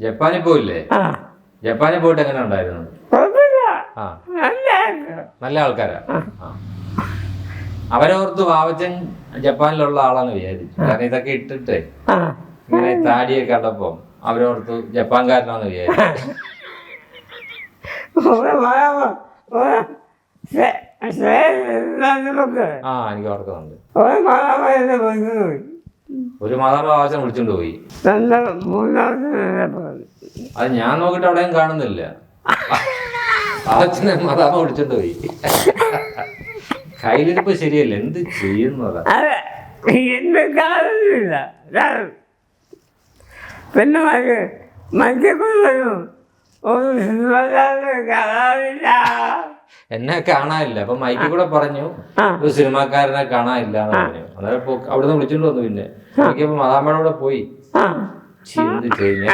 ജപ്പാനിൽ പോയില്ലേ? ആ. ജപ്പാനിൽ പോയിട്ട് എങ്ങനെ ഉണ്ടായിരുന്നു? കുഴപ്പമില്ല ആ. നല്ല നല്ല ആൾക്കാരാ? ആ. അവരോർത്ത് വാവച്ചൻ ജപ്പാനിലുള്ള ആളാന്ന് വിചാരിച്ചു. കാരണം ഇതൊക്കെ ഇട്ടിട്ട് ആ. ഇങ്ങനെ താടിയൊക്കെ കണ്ടപ്പോ അവരോർത്ത് ജപ്പാൻകാരനാന്ന് വിചാരിച്ചു. നമുക്ക് ആ എനിക്ക് ഓർക്കുന്നുണ്ട്. ഒരു വാവച്ചൻ വിളിച്ചോണ്ട് പോയി. അത് ഞാൻ നോക്കിട്ട് അവിടെയും കാണുന്നില്ല. അച്ഛനെ മാതാപ വിളിച്ചോണ്ട് പോയി. കയ്യിലിരിപ്പ് ശരിയല്ല. എന്ത് ചെയ്യുന്നതാ പിന്നെ മറ്റേ മറ്റു ഒരു സിനിമക്കാരനെ കാണാനില്ല. എന്നെ കാണാനില്ല. അപ്പൊ മൈക്കിൽ കൂടെ പറഞ്ഞു. ഒരു സിനിമാക്കാരനെ കാണാനില്ല പറഞ്ഞു. അന്നേരം അവിടുന്ന് വിളിച്ചോണ്ട് വന്നു പിന്നെ. നോക്കിയപ്പോ മതാമ്മയുടെ കൂടെ പോയി. എന്ത് ചെയ്യുന്ന